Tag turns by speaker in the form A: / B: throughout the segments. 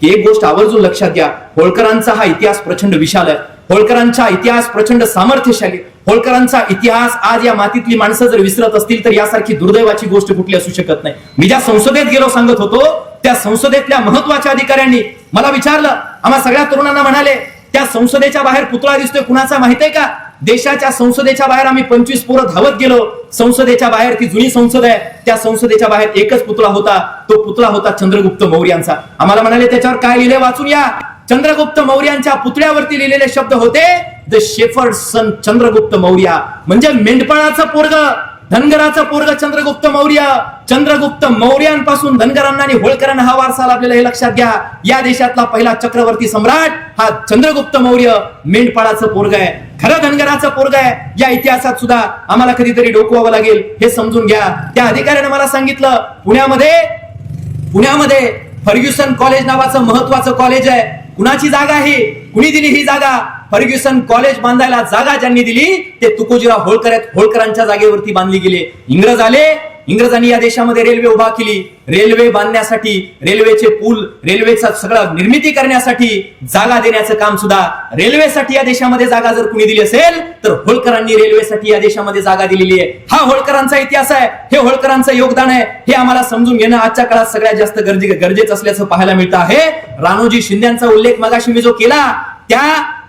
A: एक गोष्ट आवर्जून लक्षात घ्या होळकरांचा हा इतिहास प्रचंड विशाल आहे. होळकरांचा इतिहास प्रचंड सामर्थ्यशाली होळकरांचा इतिहास आज या मातीतली माणसं जर विसरत असतील तर यासारखी दुर्दैवाची गोष्ट कुठली असू शकत नाही. मी ज्या संसदेत गेलो सांगत होतो त्या संसदेतल्या महत्त्वाच्या अधिकाऱ्यांनी मला विचारलं आम्हा सगळ्या तरुणांना म्हणाले त्या संसदेच्या बाहेर पुतळा दिसतोय कुणाचा माहितीये का? देशाच्या संसदेच्या बाहेर आम्ही पंचवीस पोरं धावत गेलो. संसदेच्या बाहेर ती जुनी संसद आहे. त्या संसदेच्या बाहेर एकच पुतळा होता. तो पुतळा होता चंद्रगुप्त मौर्यांचा आम्हाला म्हणाले त्याच्यावर काय लिहिले वाचून या? चंद्रगुप्त मौर्यांच्या पुतळ्यावरती लिहिलेले शब्द होते the shepherd son Chandragupta Maurya. म्हणजे मेंढपाळाचं पोरग. धनगराचा पोरग चंद्रगुप्त मौर्य. चंद्रगुप्त मौर्यांपासून धनगरांना आणि होळकरांना हा वारसा लाभलेला हे लक्षात घ्या. या देशातला पहिला चक्रवर्ती सम्राट हा चंद्रगुप्त मौर्य मेंढपाळाचं पोरग आहे. खरं धनगराचा पोरग आहे. या इतिहासात सुद्धा आम्हाला कधीतरी डोकवावं लागेल. हे समजून घ्या. त्या अधिकाऱ्याने मला सांगितलं पुण्यामध्ये पुण्यामध्ये फर्ग्युसन कॉलेज नावाचं महत्वाचं कॉलेज आहे. कुणाची जागा आहे? कुणी दिली ही जागा? फर्ग्युसन कॉलेज बांधायला जागा ज्यांनी दिली ते तुकोजीराव होळकर होळकरांच्या जागेवरती बांधली गेले. इंग्रज आले इंग्रजांनी या देशामध्ये रेल्वे उभा केली. रेल्वे बांधण्यासाठी रेल्वेचे पूल रेल्वेचा सगळं निर्मिती करण्यासाठी जागा देण्याचं काम सुद्धा रेल्वेसाठी या देशामध्ये जागा जर कुणी दिली असेल तर होळकरांनी रेल्वेसाठी या देशामध्ये जागा दिलेली आहे. हा होळकरांचा इतिहास आहे हे होळकरांचं योगदान आहे हे आम्हाला समजून घेणं आजच्या काळात सगळ्यात जास्त गरजे गरजेचं असल्याचं पाहायला मिळतं आहे. रानोजी शिंद्यांचा उल्लेख मगाशी मी जो केला त्या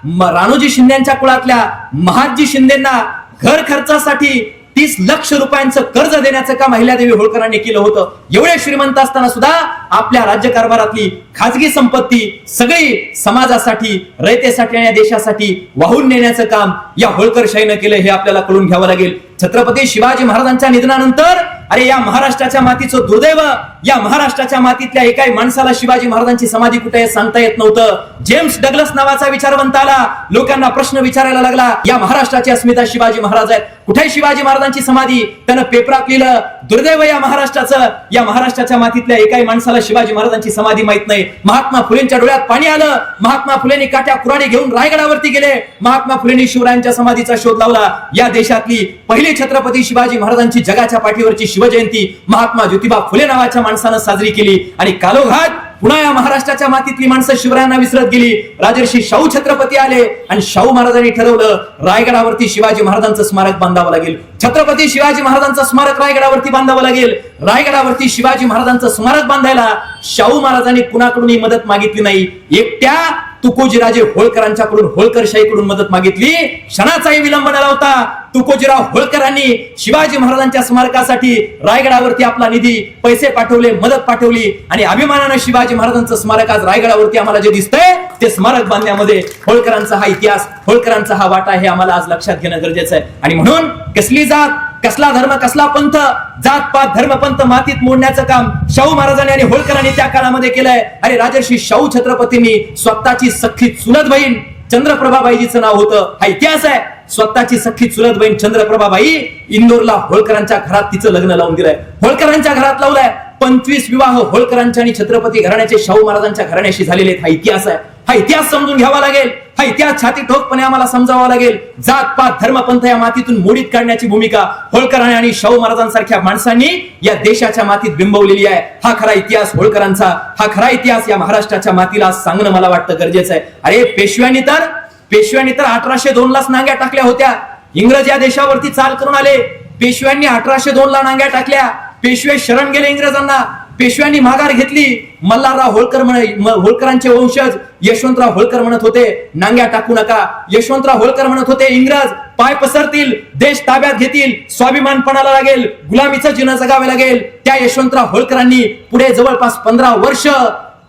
A: राणूजी शिंद्यांच्या कुळातल्या महादजी शिंदेना घर खर्चासाठी तीस लक्ष रुपयांचं कर्ज देण्याचं काम अहिल्यादेवी होळकरांनी केलं होतं. एवढे श्रीमंत असताना सुद्धा आपल्या राज्यकारभारातली खाजगी संपत्ती सगळी समाजासाठी रयतेसाठी आणि देशासाठी वाहून नेण्याचं काम या होळकरशाहीनं केलं हे आपल्याला कळून घ्यावं लागेल. छत्रपती शिवाजी महाराजांच्या निधनानंतर अरे या महाराष्ट्राच्या मातीचं दुर्दैव या महाराष्ट्राच्या मातीतल्या एकाही माणसाला शिवाजी महाराजांची समाधी कुठे सांगता येत नव्हतं. जेम्स डगलस नावाचा विचारवंत आला लोकांना प्रश्न विचारायला लागला या महाराष्ट्राची अस्मिता शिवाजी महाराज आहेत. कुठे शिवाजी महाराजांची समाधी त्यानं पेपरात लिहिलं दुर्दैव या महाराष्ट्राचं या महाराष्ट्राच्या मातीतल्या एकाही माणसाला शिवाजी महाराजांची समाधी माहीत नाही. महात्मा फुलेंच्या डोळ्यात पाणी आलं. महात्मा फुलेंनी काट्या कुराडी घेऊन रायगडावरती गेले. महात्मा फुलेंनी शिवरायांच्या समाधीचा शोध लावला. या देशातली पहिली छत्रपती शिवाजी महाराजांची जगाच्या पाठीवरची शिवजयंती महात्मा ज्योतिबा फुले नावाच्या माणसानं साजरी केली आणि कालोघात पुन्हा या महाराष्ट्राच्या मातीतली माणसं शिवरायांना विसरत गेली. राजर्षी शाहू छत्रपती आले आणि शाहू महाराजांनी ठरवलं रायगडावरती शिवाजी महाराजांचं स्मारक बांधावं लागेल. छत्रपती शिवाजी महाराजांचं स्मारक रायगडावरती बांधावं लागेल. रायगडावरती शिवाजी महाराजांचं स्मारक बांधायला शाहू महाराजांनी कुणाकडूनही मदत मागितली नाही. एकट्या तुकोजीराजे होळकरांच्याकडून होळकरशाहीकडून मदत मागितली. क्षणाचाही विलंब न लावता तुकोजीराव होळकरांनी शिवाजी महाराजांच्या स्मारकासाठी रायगडावरती आपला निधी पैसे पाठवले मदत पाठवली. आणि अभिमानानं शिवाजी महाराजांचं स्मारक आज रायगडावरती आम्हाला जे दिसतंय ते स्मारक बांधण्यामध्ये होळकरांचा हा इतिहास होळकरांचा हा वाटा हे आम्हाला आज लक्षात घेणं गरजेचं आहे. आणि म्हणून कसली जात? कसला धर्म कसला पंथ? जात पात धर्म पंथ मातीत मोडण्याचं काम शाहू महाराजांनी आणि होळकरांनी त्या काळामध्ये केलंय. आणि राजर्षी शाहू छत्रपतींनी स्वतःची सख्खी चुलत बहीण चंद्रप्रभाबाईजीचं नाव होतं. हा इतिहास आहे. स्वतःची सख्खी चुलत बहीण चंद्रप्रभाबाई इंदोरला होळकरांच्या घरात तिचं लग्न लावून दिलंय. होळकरांच्या घरात लावलंय. पंचवीस विवाह होळकरांच्या आणि छत्रपती घराण्याचे शाहू महाराजांच्या घराण्याशी झालेले आहेत. हा इतिहास आहे. हा इतिहास समजून घ्यावा लागेल. हा इतिहास छाती ठोकपणे आम्हाला समजावा लागेल. जात पात धर्मपंथ या मातीतून मोडीत काढण्याची भूमिका होळकरांनी आणि शाहू महाराजांसारख्या माणसांनी या देशाच्या मातीत बिंबवलेली आहे. हा खरा इतिहास होळकरांचा हा खरा इतिहास या महाराष्ट्राच्या मातीला सांगणं मला वाटतं गरजेचं आहे. अरे पेशव्यांनी तर पेशव्यांनी तर अठराशे दोन लाच नांग्या टाकल्या होत्या. इंग्रज या देशावरती चाल करून आले. पेशव्यांनी अठराशे दोन ला नांग्या टाकल्या. पेशवे शरण गेले इंग्रजांना. पेशव्यांनी माघार घेतली. मल्हारराव होळकर म्हण होळकरांचे वंशज. यशवंतराव होळकर म्हणत होते नांग्या टाकू नका. यशवंतराव होळकर म्हणत होते इंग्रज पाय पसरतील देश ताब्यात घेतील स्वाभिमानपणाला लागेल गुलामीचं जीवन जगावे लागेल. त्या यशवंतराव होळकरांनी पुढे जवळपास पंधरा वर्ष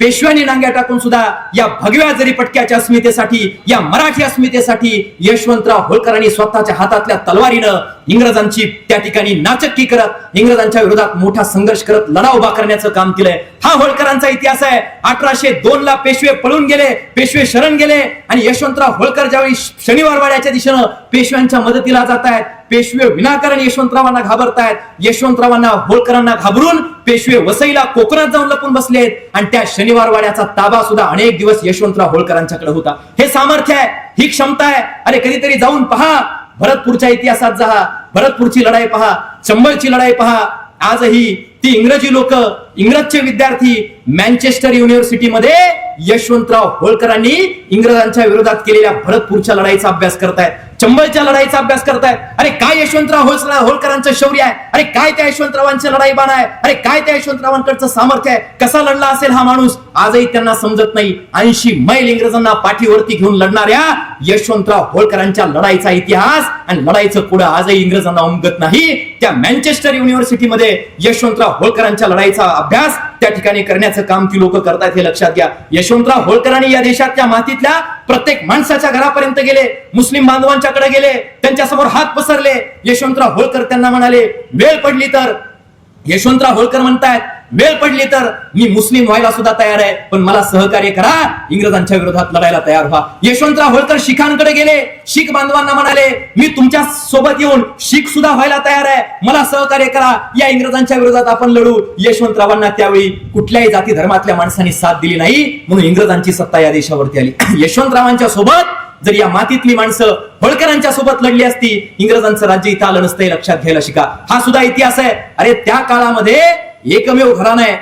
A: पेशव्यांनी नांग्या टाकून सुद्धा या भगव्या जरी पटक्याच्या अस्मितेसाठी या मराठी अस्मितेसाठी यशवंतराव होळकरांनी स्वतःच्या हातातल्या तलवारीनं इंग्रजांची त्या ठिकाणी नाचक्की करत इंग्रजांच्या विरोधात मोठा संघर्ष करत लढा उभा करण्याचं काम केलंय. हा होळकरांचा इतिहास आहे. अठराशे दोन ला पेशवे पळून गेले पेशवे शरण गेले आणि यशवंतराव होळकर ज्यावेळी शनिवारवाड्याच्या दिशेनं पेशव्यांच्या मदतीला जात आहेत पेशवे विनाकारण यशवंतरावांना घाबरतायत यशवंतरावांना होळकरांना घाबरून पेशवे वसईला कोकणात जाऊन लपून बसलेत आणि त्या शनिवार वाड्याचा ताबा सुद्धा अनेक दिवस यशवंतराव होळकरांच्याकडे होता. हे सामर्थ्य आहे ही क्षमता आहे. अरे कधीतरी जाऊन पहा भरतपूरच्या इतिहासात जा भरतपूरची लढाई पहा चंबळची लढाई पहा. आजही ती इंग्रजी लोक इंग्रजचे विद्यार्थी मँचेस्टर युनिव्हर्सिटीमध्ये यशवंतराव होळकरांनी इंग्रजांच्या विरोधात केलेल्या भरतपूरच्या लढाईचा अभ्यास करतायत. चंबळच्या लढाईचा अभ्यास करतायत. अरे काय यशवंतराव होळकर होळकरांचं शौर्य आहे? अरे काय त्या यशवंतरावांची लढाई बाण आहे? अरे काय त्या यशवंतरावांकडचं सामर्थ्य आहे? कसा लढला असेल हा माणूस? आजही त्यांना समजत नाही. ऐंशी मैल इंग्रजांना पाठीवरती घेऊन लढणाऱ्या यशवंतराव होळकरांच्या लढाईचा इतिहास आणि लढाईचं पुढं आजही इंग्रजांना उमगत नाही. त्या मँचेस्टर युनिव्हर्सिटीमध्ये यशवंतराव होळकरांच्या लढाईचा अभ्यास त्या ठिकाणी करण्याचं काम ती लोक करतात हे लक्षात घ्या. यशवंतराव होळकरांनी या देशातल्या मातीतल्या प्रत्येक माणसाच्या घरापर्यंत गेले मुस्लिम बांधवांच्याकडे गेले त्यांच्यासमोर हात पसरले. यशवंतराव होळकर त्यांना म्हणाले वेळ पडली तर. यशवंतराव होळकर म्हणतायत वेळ पडली तर मी मुस्लिम व्हायला सुद्धा तयार आहे पण मला सहकार्य करा. इंग्रजांच्या विरोधात लढायला तयार व्हा. यशवंतराव होळकर शिखांकडे गेले. शीख बांधवांना म्हणाले मी तुमच्यासोबत येऊन शीख सुद्धा व्हायला तयार आहे. मला सहकार्य करा. या इंग्रजांच्या विरोधात आपण लढू. यशवंतरावांना त्यावेळी कुठल्याही जाती धर्मातल्या माणसांनी साथ दिली नाही म्हणून इंग्रजांची सत्ता या देशावरती आली. यशवंतरावांच्या सोबत जर या मातीतली माणसं होळकरांच्या सोबत लढली असती इंग्रजांचं राज्य इथं आलं नसतं लक्षात घ्यायला शिका. हा सुद्धा इतिहास आहे. अरे त्या काळामध्ये एकमेव घराणं आहे.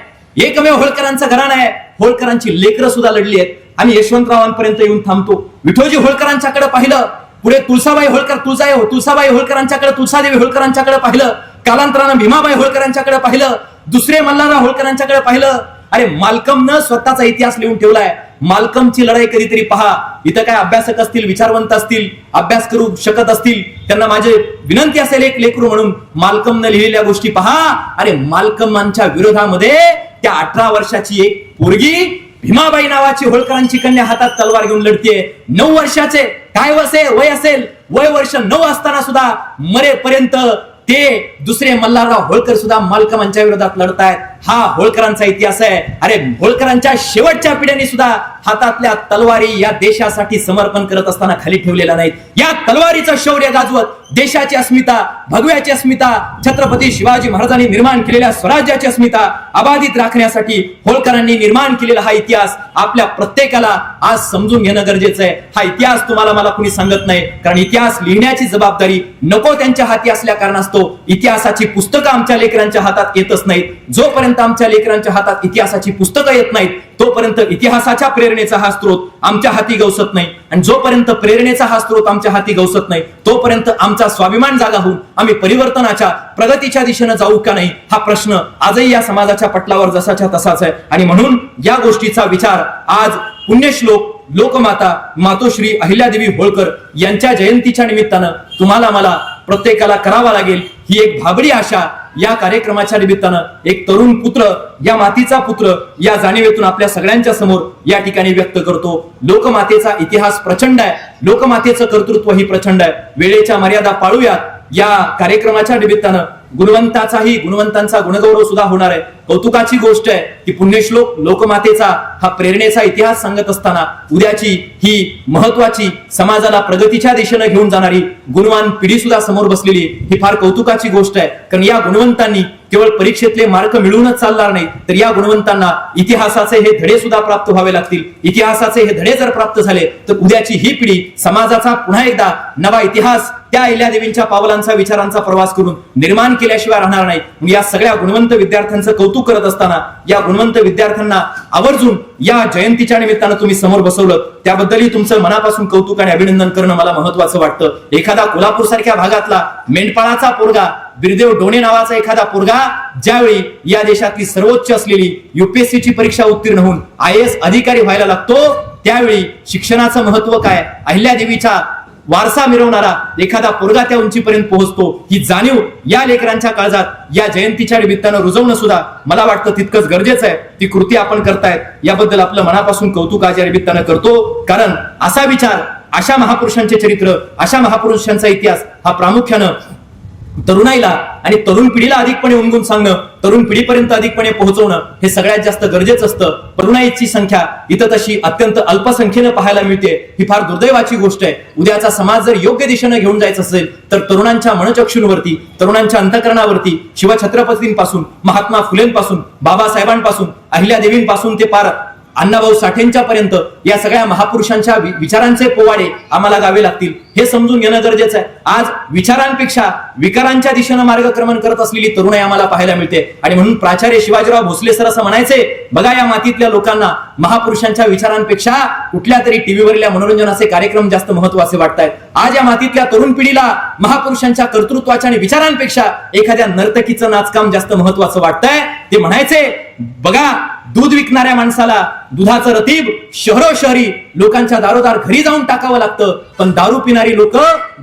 A: एकमेव होळकरांचं घराणं आहे. होळकरांची लेकरं सुद्धा लढली आहेत. आणि यशवंतरावांपर्यंत येऊन थांबतो. विठोजी होळकरांच्याकडे पाहिलं. पुढे तुळसाबाई होळकर तुळसा हो, तुळसाबाई होळकरांच्याकडे तुळसादेवी होळकरांच्याकडे पाहिलं. कालांतरानं भीमाबाई होळकरांच्याकडे पाहिलं. दुसरे मल्हारराव होळकरांच्याकडे पाहिलं. अरे मालकमनं स्वतःचा इतिहास लिहून ठेवलाय. मालकमची लढाई कधीतरी पहा. इथं काय अभ्यासक असतील विचारवंत असतील अभ्यास करू शकत असतील त्यांना माझे विनंती असेल एक लेकरू म्हणून मालकमनं लिहिलेल्या गोष्टी पहा. अरे मालकमांच्या विरोधामध्ये त्या अठरा वर्षाची एक पोरगी भीमाबाई नावाची होळकरांची कन्या हातात तलवार घेऊन लढतीये. नऊ वर्षाचे काय वसे वय असेल? वय वर्ष नऊ असताना सुद्धा मरेपर्यंत ते दुसरे मल्हारराव होळकर सुद्धा मालकमांच्या विरोधात लढतायत. हा होळकरांचा इतिहास आहे. अरे होळकरांच्या शेवटच्या पिढ्याने सुद्धा हातातल्या तलवारी या देशासाठी समर्पण करत असताना खाली ठेवलेला नाही या तलवारीचं शौर्य गाजवत देशाची अस्मिता भगव्याची अस्मिता छत्रपती शिवाजी महाराजांनी निर्माण केलेल्या स्वराज्याची अस्मिता अबाधित राखण्यासाठी होळकरांनी निर्माण केलेला हा इतिहास आपल्या प्रत्येकाला आज समजून घेणं गरजेचं आहे. हा इतिहास तुम्हाला मला कुणी सांगत नाही. कारण इतिहास लिहिण्याची जबाबदारी नको त्यांच्या हाती असल्या कारणास्तव इतिहासाची पुस्तकं आमच्या लेकरांच्या हातात येतच नाहीत. जोपर्यंत आमच्या लेकरांच्या हातात इतिहासाची पुस्तकं येत नाहीत तोपर्यंत इतिहासाच्या प्रेरणेचा हा स्रोत आमच्या हाती गवसत नाही. आणि जोपर्यंत प्रेरणेचा हा स्त्रोत आमच्या हाती गवसत नाही तोपर्यंत आमचा स्वाभिमान जागा होऊन आम्ही परिवर्तनाच्या प्रगतीच्या दिशेनं जाऊ का नाही हा प्रश्न आजही या समाजाच्या पटलावर जसाच्या तसाच आहे. आणि म्हणून या गोष्टीचा विचार आज पुण्यश्लोक लोकमाता मातोश्री अहिल्यादेवी होळकर यांच्या जयंतीच्या निमित्तानं तुम्हाला मला प्रत्येकाला करावा लागेल. ही एक भाबडी आशा या कार्यक्रमाच्या निमित्तानं एक तरुण पुत्र या मातीचा पुत्र या जाणीवेतून आपल्या सगळ्यांच्या समोर या ठिकाणी व्यक्त करतो. लोकमातेचा इतिहास प्रचंड आहे. लोकमातेचं कर्तृत्व ही प्रचंड आहे. वेळेच्या मर्यादा पाळूयात. या कार्यक्रमाच्या निमित्तानं गुणवंताचाही गुणवंतांचा गुणगौरव सुद्धा होणार आहे. कौतुकाची गोष्ट आहे की पुण्यश्लोक लोकमातेचा हा प्रेरणेचा इतिहास सांगत असताना उद्याची ही महत्वाची समाजाला प्रगतीच्या दिशेनं घेऊन जाणारी गुणवान पिढी सुद्धा समोर बसलेली ही फार कौतुकाची गोष्ट आहे. कारण या गुणवंतांनी केवळ परीक्षेतले मार्क मिळूनच चालणार नाही तर या गुणवंतांना इतिहासाचे हे धडे सुद्धा प्राप्त व्हावे लागतील. इतिहासाचे हे धडे जर प्राप्त झाले तर उद्याची ही पिढी समाजाचा पुन्हा एकदा नवा इतिहास त्या अहिल्यादेवींच्या पावलांचा विचारांचा प्रवास करून निर्माण केल्याशिवाय राहणार नाही. या सगळ्या गुणवंत विद्यार्थ्यांचं कौतुक करत असताना या गुणवंत विद्यार्थ्यांना आवर्जून या जयंतीच्या निमित्तानं तुम्ही समोर बसवलं. त्याबद्दलही तुमचं मनापासून कौतुक आणि अभिनंदन करणं मला महत्वाचं वाटतं. एखादा कोल्हापूर सारख्या भागातला मेंढपाळाचा पोरगा बिरदेव डोणे नावाचा एखादा पोरगा ज्यावेळी या देशातली सर्वोच्च असलेली युपीएससीची परीक्षा उत्तीर्ण होऊन आय अधिकारी व्हायला लागतो त्यावेळी शिक्षणाचं महत्त्व काय? अहिल्यादेवीच्या वारसा मिरवणारा एखादा पोरगा त्या उंचीपर्यंत पोहोचतो. ही जाणीव या लेकरांच्या काळजात या जयंतीच्या निमित्तानं रुजवणं सुद्धा मला वाटतं तितकंच गरजेचं आहे. ती कृती आपण करतायत. याबद्दल आपलं मनापासून कौतुक निमित्तानं करतो. कारण असा विचार अशा महापुरुषांचे चरित्र अशा महापुरुषांचा इतिहास हा प्रामुख्यानं तरुणाईला आणि तरुण पिढीला अधिकपणे उमगून सांगणं तरुण पिढीपर्यंत अधिकपणे पोहोचवणं हे सगळ्यात जास्त गरजेचं असतं. तरुणाईची संख्या इथं तशी अत्यंत अल्पसंख्येनं पाहायला मिळते. ही फार दुर्दैवाची गोष्ट आहे. उद्याचा समाज जर योग्य दिशेनं घेऊन जायचं असेल तर तरुणांच्या मनचक्षूंवरती तरुणांच्या अंतकरणावरती शिवछत्रपतींपासून महात्मा फुलेंपासून बाबासाहेबांपासून अहिल्यादेवींपासून ते पार अण्णाभाऊ साठेंच्या पर्यंत या सगळ्या महापुरुषांच्या विचारांचे पोवाडे आम्हाला गावे लागतील. हे समजून घेणं गरजेचं आहे. आज विचारांपेक्षा विकारांच्या दिशेनं मार्गक्रमण करत असलेली तरुणाई आम्हाला पाहायला मिळते. आणि म्हणून प्राचार्य शिवाजीराव भोसले सर असं म्हणायचे बघा या मातीतल्या लोकांना महापुरुषांच्या विचारांपेक्षा कुठल्या तरी टीव्हीवरल्या मनोरंजनाचे कार्यक्रम जास्त महत्त्वाचे वाटतायत. आज या मातीतल्या तरुण पिढीला महापुरुषांच्या कर्तृत्वाच्या आणि विचारांपेक्षा एखाद्या नर्तकीचं नाचकाम जास्त महत्वाचं वाटतंय. ते म्हणायचे बघा दूध विकणाऱ्या माणसाला दुधाचं रतीब शहरोशहरी लोकांच्या दारोदार घरी जाऊन टाकावं लागतं. पण दारू पिणारी लोक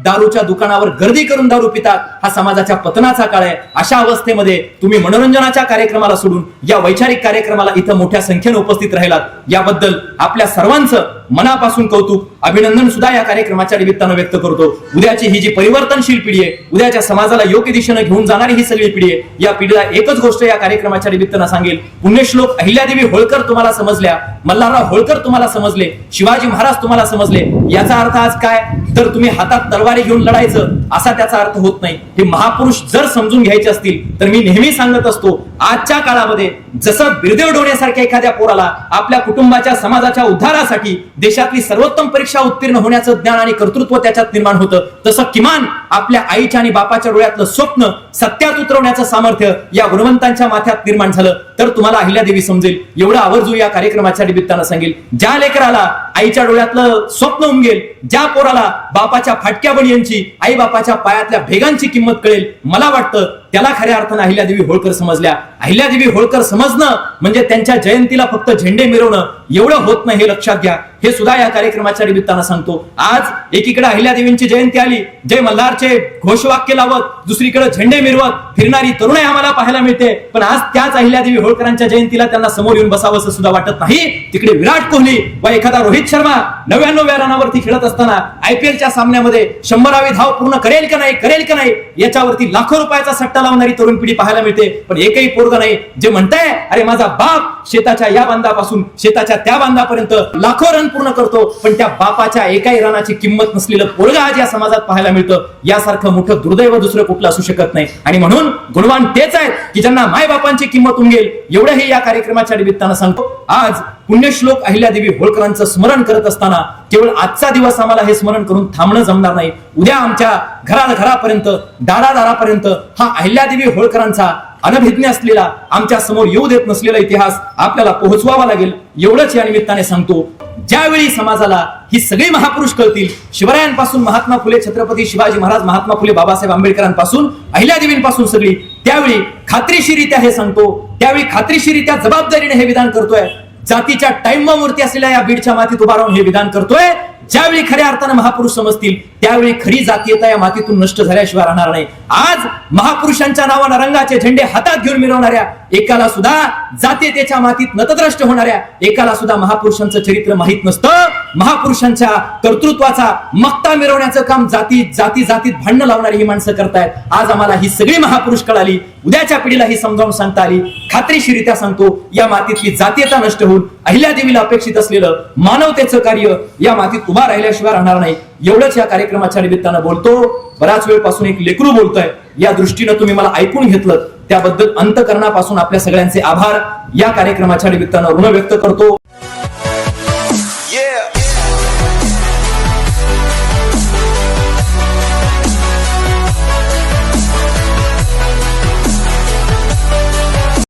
A: दारूच्या दुकानावर गर्दी करून दारू पितात. हा समाजाच्या पतनाचा काळ आहे. अशा अवस्थेमध्ये तुम्ही मनोरंजनाच्या कार्यक्रमाला सोडून या वैचारिक कार्यक्रमाला इथं मोठ्या संख्येने उपस्थित राहिलात. याबद्दल आपल्या सर्वांचं मनापासून कौतुक. अभिनंदन सुद्धा या कार्यक्रमाच्या निमित्तानं व्यक्त करतो. उद्याची ही जी परिवर्तनशील पिढी आहे उद्याच्या समाजाला योग्य दिशेनं घेऊन जाणारी ही सगळी पिढी आहे या पिढीला एकच गोष्ट या कार्यक्रमाच्या निमित्तानं सांगेल. पुण्यश्लोक अहिल्यादेवी होळकर तुम्हाला समजल्या मल्हारराव होळकर तुम्हाला समजले शिवाजी महाराज तुम्हाला समजले. याचा अर्थ आज काय? तर तुम्ही हातात तलवारी घेऊन लढायचं असा त्याचा अर्थ होत नाही. हे महापुरुष जर समजून घ्यायचे असतील तर मी नेहमी सांगत असतो आजच्या काळामध्ये जसं बिरदेव डोण्यासारख्या एखाद्या पोराला आपल्या कुटुंबाच्या समाजाच्या उद्धारासाठी देशातली सर्वोत्तम परीक्षा उत्तीर्ण होण्याचं ज्ञान आणि कर्तृत्व त्याच्यात निर्माण होतं. तसं किमान आपल्या आईच्या आणि बापाच्या डोळ्यातलं स्वप्न सत्यात उतरवण्याचं सामर्थ्य या गुणवंतांच्या माथ्यात निर्माण झालं. तर तुम्हाला अहिल्यादेवी समजेल. एवढं आवर्जू या कार्यक्रमाच्या निमित्तानं सांगेल. ज्या लेकराला आईच्या डोळ्यातलं स्वप्न उमगेल ज्या पोराला बापाच्या फाटक्या बनियांची आई बापाच्या पायातल्या भेगांची किंमत कळेल मला वाटतं त्याला खऱ्या अर्थानं अहिल्यादेवी होळकर समजल्या. अहिल्यादेवी होळकर समजणं म्हणजे त्यांच्या जयंतीला फक्त झेंडे मिरवणं. एवढं होत नाही हे लक्षात घ्या. हे सुद्धा या कार्यक्रमाच्या निमित्तानं सांगतो. आज एकीकडे अहिल्यादेवींची जयंती आली जय मल्हारचे घोषवाक्य लावत दुसरीकडे झेंडे मिरवत फिरणारी तरुणाई आम्हाला पाहायला मिळते. पण आज त्याच अहिल्यादेवी होळकरांच्या जयंतीला त्यांना समोर येऊन बसावंसं सुद्धा वाटत नाही. तिकडे विराट कोहली व एखादा रोहित शर्मा नव्याण्णव्या रनावरती खेळत असताना आयपीएलच्या सामन्यामध्ये शंभरावी धाव पूर्ण करेल का नाही करेल का नाही याच्यावरती लाखो रुपयाचा सट्टा लावणारी तरुण पिढी पाहायला मिळते. पण एकही पोरग नाही जे म्हणताय अरे माझा बाप शेताच्या या बांधापासून शेताच्या त्या बांधापर्यंत लाखो रन पूर्ण करतो पण त्या बापाच्या एकाही रनाची किंमत सोबत नसलेलं पोळगा आज या समाजात पाहायला मिळतं यासारखं मोठं दुर्दैव दुसरं कुठलं असू शकत नाही. आणि म्हणून गुणवान तेच आहेत की ज्यांना मायबापांची किंमत उमगेल एवढं हे या कार्यक्रमाच्या निमित्तानं सांगतो. आज पुण्यश्लोक अहिल्यादेवी होळकरांचं स्मरण करत असताना केवळ आजचा दिवस आम्हाला हे स्मरण करून थांबणं जमणार नाही. उद्या आमच्या घराघरापर्यंत दारादारापर्यंत हा अहिल्यादेवी होळकरांचा अनभिज्ञ असलेला आमच्यासमोर येऊ देत नसलेला इतिहास आपल्याला पोहोचवावा लागेल. एवढंच या निमित्ताने सांगतो ज्यावेळी समाजाला ही सगळी महापुरुष कळतील शिवरायांपासून महात्मा फुले छत्रपती शिवाजी महाराज महात्मा फुले बाबासाहेब आंबेडकरांपासून अहिल्यादेवींपासून सगळी त्यावेळी खात्रीशीरित्या हे सांगतो त्यावेळी खात्रीशीरित्या जबाबदारीने हे विधान करतोय. जातीच्या टाइमवरती असलेल्या या बीडच्या मातीत उभा राहून हे विधान करतोय. ज्यावेळी खऱ्या अर्थानं महापुरुष समजतील त्यावेळी खरी जातीयता या मातीतून नष्ट झाल्याशिवाय राहणार नाही. आज महापुरुषांच्या नावानं रंगाचे झेंडे हातात घेऊन मिरवणाऱ्या एकाला सुद्धा जातीयतेच्या मातीत नतद्रष्ट होणाऱ्या एकाला सुद्धा महापुरुषांचं चरित्र माहीत नसतं. महापुरुषांच्या कर्तृत्वाचा मक्ता मिरवण्याचं काम जाती जाती जातीत भांडणं लावणारी ही माणसं करतायत. आज आम्हाला ही सगळी महापुरुष कळाली. उद्याच्या पिढीला ही समजावून सांगता आली. खात्रीशीरित्या सांगतो या मातीतली जातीयता नष्ट होऊन अहिल्यादेवीला अपेक्षित असलेलं मानवतेचं कार्य या मातीत उभा राहिल्याशिवाय राहणार नाही. एवढंच या कार्यक्रमाच्या निमित्तानं बोलतो. बराच वेळपासून एक लेकरू बोलतोय. या दृष्टीनं तुम्ही मला ऐकून घेतलं. त्याबद्दल अंतकरणापासून आपल्या सगळ्यांचे आभार. या कार्यक्रमाच्या निमित्तानं ऋण व्यक्त करतो.